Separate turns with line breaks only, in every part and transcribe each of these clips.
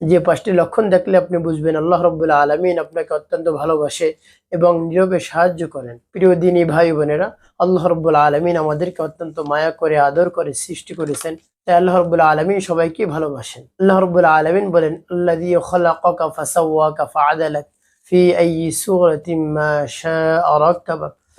যে পাঁচটি লক্ষণ দেখলে আপনি বুঝবেন আল্লাহ রব্বুল্লা আলমিন আপনাকে অত্যন্ত ভালোবাসে এবং নীরবে সাহায্য করেন। প্রিয় দিনী ভাই বোনেরা, আল্লাহ রব্বুল্লা আলমিন আমাদেরকে অত্যন্ত মায়া করে, আদর করে সৃষ্টি করেছেন। তাই আল্লাহ রব্বুল্লা আলমিন সবাইকে ভালোবাসেন। আল্লাহ রব্বুল্লা আলমিন বলেন আল্লাহ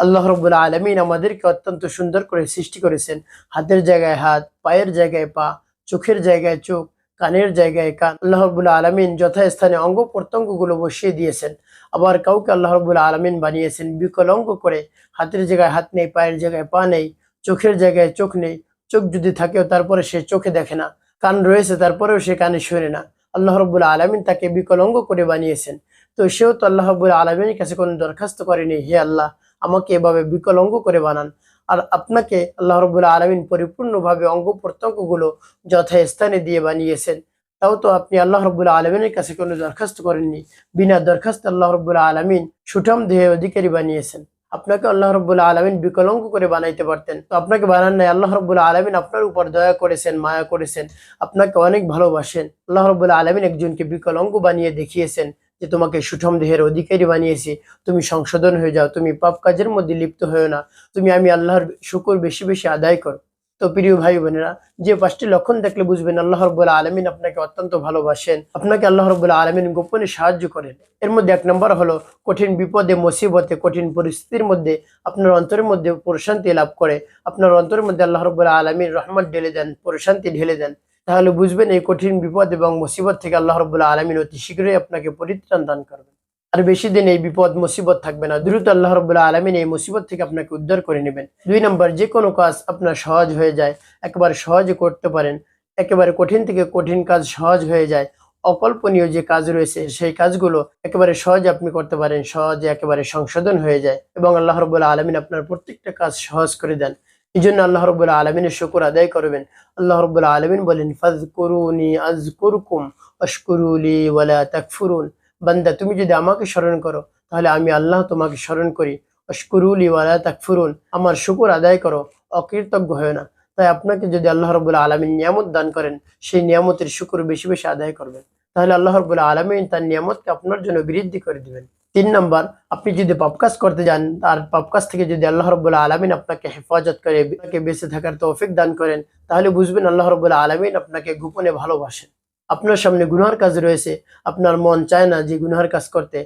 আল্লাহ আলমিন আমাদেরকে অত্যন্ত সুন্দর করে সৃষ্টি করেছেন। হাতের জায়গায় হাত, পায়ের জায়গায় পা, চোখের জায়গায় চোখ কানের জায়গায় কান। আল্লাহ আলমিন যথাস্থানে অঙ্গ প্রত্যঙ্গগুলো বসিয়ে দিয়েছেন। আবার কাউকে আল্লাহ রব্বুল আলমিন বানিয়েছেন বিকলঙ্গ করে। হাতের জায়গায় হাত নেই, পায়ের জায়গায় পা নেই, চোখের জায়গায় চোখ নেই, চোখ যদি থাকেও তারপরে সে চোখে দেখে না। কান রয়েছে, তারপরেও সে কানে শোনে না। আল্লাহ রব্বুল আলমিন তাকে বিকলঙ্গ করে বানিয়েছেন। তো সেও তো আল্লাহ রব্বুল আলমিনের কাছে কোনো দরখাস্ত করেনি, হে আল্লাহ, আমাকে এভাবে বিকলঙ্গ করে বানান। আর আপনাকে আল্লাহ রবুল্লা আলমিন পরিপূর্ণভাবে অঙ্গ প্রত্যঙ্গগুলো যথাস্থানে দিয়ে বানিয়েছেন। তাও তো আপনি আল্লাহ রবুল্লা আলমিনের কাছে কোনো দরখাস্ত করেননি। বিনা দরখাস্ত আল্লাহ রবুল্লা আলমিন সুঠাম দেহে অধিকারী বানিয়েছেন। আপনাকে আল্লাহ রবুল্লা আলমিন বিকলঙ্গ করে বানাইতে পারতেন। তো আপনাকে বানান নাই, আল্লাহ রবুল্লা আলমিন আপনার উপর দয়া করেছেন, মায়া করেছেন, আপনাকে অনেক ভালোবাসেন। আল্লাহ রবুল্লা আলমিন একজনকে বিকলঙ্গ বানিয়ে দেখিয়েছেন। যে তোমাকে সুঠম দেহের অধিকারী বানিয়েছি, তুমি সংশোধন হয়ে যাও, তুমি পাপ কাজের মধ্যে লিপ্ত হয়েও না, তুমি আমি আল্লাহর শুকর বেশি বেশি আদায় করো। তো প্রিয় ভাই বোনেরা, যে পাঁচটি লক্ষণ দেখলে বুঝবেন আল্লাহ রব্বুল্লাহ আলমিন আপনাকে অত্যন্ত ভালোবাসেন। আপনাকে আল্লাহ রব্বুল্লাহ আলমিন গোপনে সাহায্য করেন। এর মধ্যে এক নম্বর হলো কঠিন বিপদে, মুসিবতে, কঠিন পরিস্থিতির মধ্যে আপনার অন্তরের মধ্যে প্রশান্তি লাভ করে। আপনার অন্তরের মধ্যে আল্লাহ রব্বুল্লাহ আলমিন রহমত ঢেলে দেন, প্রশান্তি ঢেলে দেন। তাহলে বুঝবেন এই কঠিন বিপদ এবং মুসিবত থেকে আল্লাহ রব্বুল্লাহ আলমিন অতি শীঘ্রই আপনাকে পরিত্রাণ দান করবেন। আর বেশি দিন এই বিপদ, মুসিবত থাকবে না। দ্রুত আল্লাহ রব্বুল্লাহ আলমিন এই মুসিবত থেকে আপনাকে উদ্ধার করে নেবেন। দুই নম্বর যে কোনো কাজ আপনার সহজ হয়ে যায়, একেবারে সহজে করতে পারেন। একেবারে কঠিন থেকে কঠিন কাজ সহজ হয়ে যায়। অকল্পনীয় যে কাজ রয়েছে, সেই কাজগুলো একেবারে সহজে আপনি করতে পারেন, সহজে একেবারে সংশোধন হয়ে যায় এবং আল্লাহ রব্বুল্লাহ আলমিন আপনার প্রত্যেকটা কাজ সহজ করে দেন। এই জন্য আল্লাহ রব্বুল্লাহ আলমিনের শুকুর আদায় করবেন। আল্লাহ রব্বুল্লাহ আলমিন বলেন ফাজ করুনি আজ করুকুম অশকুরুলি ওয়ালা তাকফুরুন। বান্দা, তুমি যদি আমাকে স্মরণ করো, তাহলে আমি আল্লাহ তোমাকে স্মরণ করি। অশকুরুলি ওয়ালা তাকফুরুন, আমার শুকুর আদায় করো, অকৃতজ্ঞ হয় না। তাই আপনাকে যদি আল্লাহ রবুল্লাহ আলমিন নিয়ামত দান করেন, সেই নিয়ামতের শুকুর বেশি বেশি আদায় করবেন। তাহলে আল্লাহ রবুল্লাহ আলমিন তার নিয়ামতকে আপনার জন্য বৃদ্ধি করে দিবেন। তিন নম্বর, আপনি যদি পাপকাজ করতে যান আর পাপকাজ থেকে যদি আল্লাহ রবুল্লাহ আলমিন আপনাকে হেফাজত করে, আপনাকে বেঁচে থাকার তৌফিক দান করেন, তাহলে বুঝবেন আল্লাহ রবুল্লাহ আলমিন আপনাকে গোপনে ভালোবাসেন। আপনার সামনে গুনহার কাজ রয়েছে, আপনার মন চায় না যে গুনহার কাজ করতে।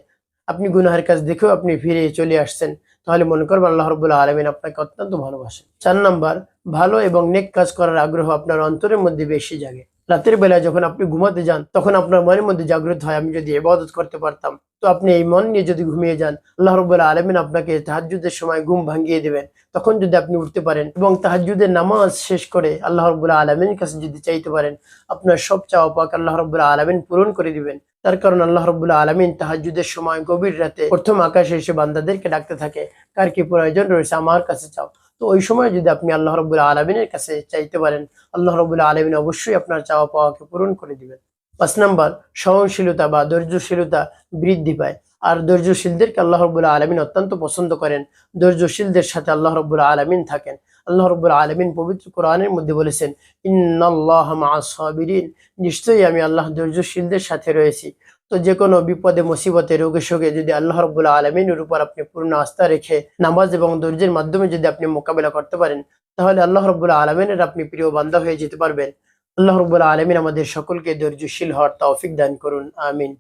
আপনি গুনহার কাজ দেখেও আপনি ফিরে চলে আসছেন, তাহলে মনে করবেন আল্লাহ রবুল্লাহ আলমিন আপনাকে অত্যন্ত ভালোবাসেন। চার নাম্বার, ভালো এবং নেক কাজ করার আগ্রহ আপনার অন্তরের মধ্যে বেশি জাগে। রাতের বেলা যখন আপনি ঘুমাতে যান, তখন আপনার মনের মধ্যে জাগ্রত হয়, আমি যদি ইবাদত করতে পারতাম। তো আপনি এই মন নিয়ে যদি ঘুমিয়ে যান, আল্লাহ রবুল্লাহ আলমিন আপনাকে তাহাজুদের সময় ঘুম ভাঙিয়ে দেবেন। তখন যদি আপনি উঠতে পারেন এবং তাহাজুদের নামাজ শেষ করে আল্লাহ রবুল্লাহ আলমিনের কাছে যদি চাইতে পারেন, আপনার সব চাওয়া পাক আল্লাহ রবুল্লাহ আলমিন পূরণ করে দিবেন। তার কারণ আল্লাহ রবুল্লাহ আলমিন তাহাজুদের সময় গভীর রাতে প্রথম আকাশে এসে বান্দাদেরকে ডাকতে থাকে, কার কি প্রয়োজন রয়েছে? আমার কাছে চাও। তো ওই সময় যদি আপনি আল্লাহ রবুল্লাহ আলমিনের কাছে চাইতে পারেন, আল্লাহ রবুল্লাহ আলমিন অবশ্যই আপনার চাওয়া পাওয়াকে পূরণ করে দিবেন। পাঁচ নাম্বার, সহনশীলতা বা ধৈর্যশীলতা বৃদ্ধি পায়। আর ধৈর্যশীলদেরকে আল্লাহ রবুল্লাহ আলমিন অত্যন্ত পছন্দ করেন। ধৈর্যশীলদের সাথে আল্লাহ রবুল্লাহ আলমিন থাকেন। আল্লাহ রবুল্লাহ আলমিন পবিত্র কোরআনের মধ্যে বলেছেন, ইন্নাল্লাহ সাবিরিন। নিশ্চয়ই আমি আল্লাহ ধৈর্যশীলদের সাথে রয়েছি। তো যে কোনো বিপদে, মুসিবতে, রোগে শোকে যদি আল্লাহ রব্বুল আলমিনের উপর আপনি পূর্ণ আস্থা রেখে নামাজ এবং ধৈর্যের মাধ্যমে যদি আপনি মোকাবিলা করতে পারেন, তাহলে আল্লাহ রব্বুল আলমিনের আপনি প্রিয় বান্ধব হয়ে যেতে পারবেন। আল্লাহ রব্বুল আলমিন আমাদের সকলকে ধৈর্যশীল হওয়ার তৌফিক দান করুন। আমিন।